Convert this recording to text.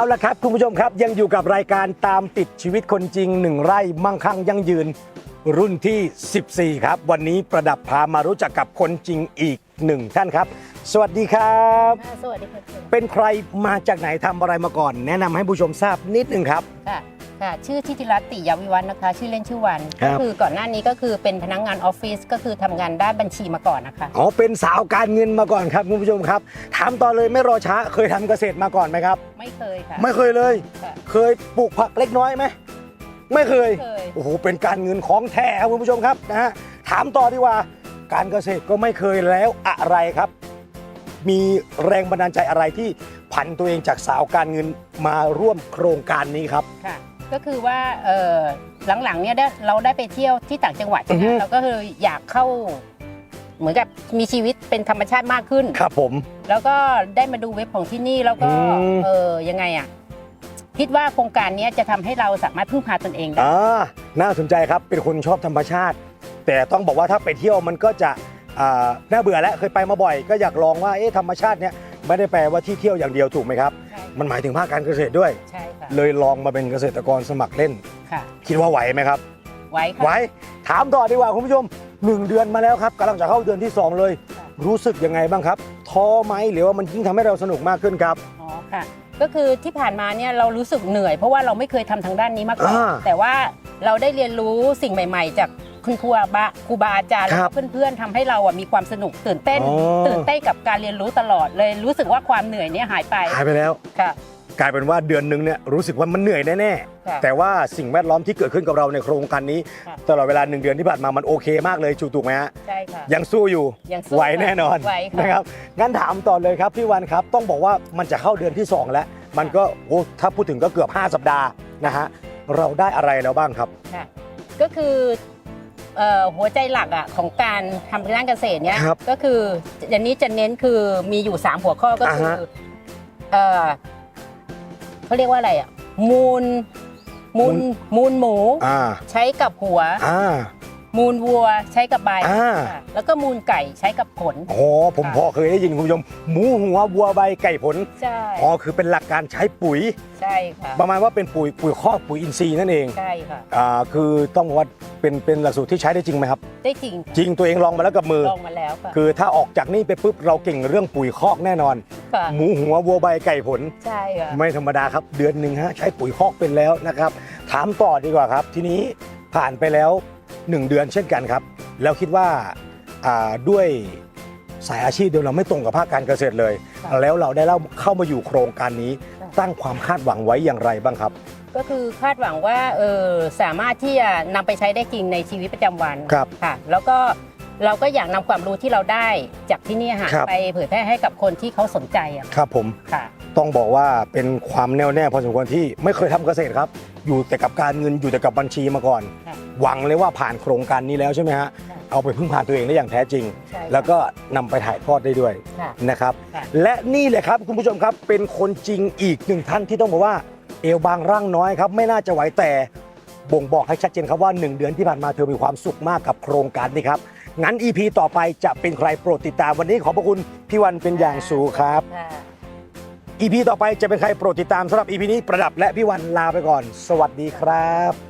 เอาละครับ คุณผู้ชมครับยังอยู่กับรายการตามติดชีวิตคนจริงหนึ่งไร่มั่งคั่งยั่งยืน รุ่นที่ 14 ครับ วันนี้ประดับพามารู้จักกับคนจริงอีกหนึ่งท่านครับ สวัสดีครับค่ะสวัสดีค่ะเป็นใครมาจากไหนทำอะไรมาก่อน แนะนำให้ผู้ชมทราบนิดหนึ่งครับ ค่ะ ค่ะชื่อทิติรัตน์ติยาวิวัฒน์นะคะ ชื่อเล่นชื่อวันครัก็บ คือก่อนหน้านี้ก็คือเป็นพนักงานออฟฟิศก็คือทำงานด้านบัญชีมาก่อนนะคะ อ๋อเป็นสาวการเงินมาก่อนครับคุณผู้ชมครับถามต่อเลยไม่รอช้าเคยทำเกษตรมาก่อนไหมครับ ไม่เคยค่ะ ไม่เคยเลย ค่ะ เคยปลูกผักเล็กน้อยไหมไม่เคย ไม่เคย โอ้โห เป็นการเงินของแท้ครับคุณผู้ชมครับนะฮะ ถามต่อดีกว่า การเกษตรก็ไม่เคยแล้วอะไรครับ มีแรงบันดาลใจอะไรที่ผันตัวเองจากสาวการเงินมาร่วมโครงการนี้ครับ ค่ะ ก็คือว่าเออหลังๆเนี่ยได้เราได้ไปเที่ยวที่ต่างจังหวัดใช่ไหมอือฮึ เราก็คืออยากเข้า เหมือนกับมีชีวิตเป็นธรรมชาติมากขึ้น ครับผม แล้วก็ได้มาดูเว็บของที่นี่แล้วก็อืม เออยังไงอะคิดว่าโครงการเนี้ยจะทำให้เราสามารถพึ่งพาตนเองได้ อ่าน่าสนใจครับเป็นคนชอบธรรมชาติ แต่ต้องบอกว่าถ้าไปเที่ยวมันก็จะอ่าน่าเบื่อแล้วเคยไปมาบ่อย ก็อยากลองว่าเอ๊ะธรรมชาติเนี่ยไม่ได้แปลว่าที่เที่ยวอย่างเดียวถูกไหมครับ ใช่ มันหมายถึงภาคการเกษตรด้วย ใช่ค่ะเลยลองมาเป็นเกษตรกรสมัครเล่น ค่ะคิดว่าไหวไหมครับ ไว้ค่ะไว้ถามต่อดีกว่าคุณผู้ชม1เดือนมาแล้วครับกำลังจะเข้าเดือนที่ 2 เลย ค่ะ รู้สึกยังไงบ้างครับท้อไหมหรือว่ามันยิ่งทำให้เราสนุกมากขึ้นครับ อ๋อค่ะ ก็คือที่ผ่านมาเนี่ยเรารู้สึกเหนื่อย เพราะว่าเราไม่เคยทำทางด้านนี้มาก่อนอ่าแต่ว่าเราได้เรียนรู้สิ่งใหม่ ๆ จาก คุณครูบาครูบาอาจารย์คแล้รัวบก็เพื่อนๆทำให้เราอะมีความสนุกตื่นเต้น อ๋อ ตื่นเต้นกับการเรียนรู้ตลอดเลยรู้สึกว่าความเหนื่อยเนี่ยหายไปหายไปแล้ว ค่ะ กลายเป็นว่าเดือนหนึงเนี่ยรู้สึกว่ามันเหนื่อยแน่ค่ะๆแต่ว่าสิ่งแวดล้อมที่เกิดขึ้นกับเราในโครงการนี้ ค่ะ ตลอดเวลาหนึ่งเดือนที่ผ่านมามันโอเคมากเลยจูถูกไหมฮะใช่ค่ะ ยังสู้อยู่ยังสู้ไหวแน่นอนไหวค่ะ นะครับงั้นถามต่อเลยครับพี่วันครับ ต้องบอกว่ามันจะเข้าเดือนที่สองแล้ว มันก็โอ้ถ้าพูดถึงก็เกือบ 5 สัปดาห์นะฮะเราได้อะไรแล้วบ้างครับ ค่ะก็คือ เอ่อหัวใจหลักอะของการทำด้านเกษตรเนี้ยครับก็คืออย่างนี้จะเน้นคือมีอยู่ 3 หัวข้อก็คือฮะ เอ่อเขาเรียกว่าอะไรอะมูลมูลมูลหมูอ่า ใช้กับหัว อ่า มูลวัวใช้กับใบอ่า ค่ะแล้วก็มูลไก่ใช้กับผลโอ้ผมค่ะ พอเคยได้ยินคุณผู้ชมหมูหัววัวใบไก่ผลใช่อ๋อคือเป็นหลักการใช้ปุ๋ย ใช่ค่ะประมาณว่าเป็นปุ๋ยปุ๋ยคอกปุ๋ยอินทรีย์นั่นเองใช่ค่ะอ่าคือต้องบอกว่าเป็นเป็นหลักสูตรที่ใช้ได้จริงไหมครับ ได้จริงจริงตัวเองลองมาแล้วกับมือ ลองมาแล้วค่ะคือถ้าออกจากนี่ไปปุ๊บเราเก่งเรื่องปุ๋ยคอกแน่นอน ค่ะหมูหัววัวใบไก่ผล ใช่ค่ะไม่ธรรมดาครับ เดือนหนึ่งฮะใช้ปุ๋ยคอกเป็นแล้วนะครับ ถามต่อดีกว่าครับ ทีนี้ผ่านไปแล้ว 1 เดือนเช่นกันครับ แล้วคิดว่าอ่าด้วยสายอาชีพเดียวเราไม่ตรงกับภาคการเกษตรเลยค่ะแล้วเราได้เล่าเข้ามาอยู่โครงการนี้ค่ะตั้งความคาดหวังไว้อย่างไรบ้างครับ ก็คือคาดหวังว่าเออสามารถที่จะนำไปใช้ได้จริงในชีวิตประจำวันครับค่ะ แล้วก็เราก็อยากนำความรู้ที่เราได้จากที่นี่ค่ะครับไปเผยแพร่ให้กับคนที่เขาสนใจอะครับผมค่ะ ต้องบอกว่าเป็นความแน่วแน่พอสมควรที่ไม่เคยทำเกษตรครับ อยู่แต่กับการเงินอยู่แต่กับบัญชีมาก่อน ค่ะหวังเลยว่าผ่านโครงการนี้แล้วใช่ไหมฮะค่ะ เอาไปพึ่งพาตัวเองได้อย่างแท้จริง ใช่ค่ะแล้วก็นำไปถ่ายทอดได้ด้วย ค่ะ นะครับค่ะ และนี่แหละครับคุณผู้ชมครับเป็นคนจริงอีกหนึ่งท่านที่ต้องบอกว่าเอวบางร่างน้อยครับไม่น่าจะไหวแต่บ่งบอกให้ชัดเจนครับว่า 1 เดือนที่ผ่านมาเธอมีความสุขมากกับโครงการนี้ครับงั้น EP ต่อไปจะเป็นใครโปรดติดตามวันนี้ขอบพระคุณพี่วันเป็นอย่างสูงครับ ค่ะ อีพีต่อไปจะเป็นใครโปรดติดตามสำหรับอีพีนี้ประดับและพี่วันลาไปก่อน สวัสดีครับ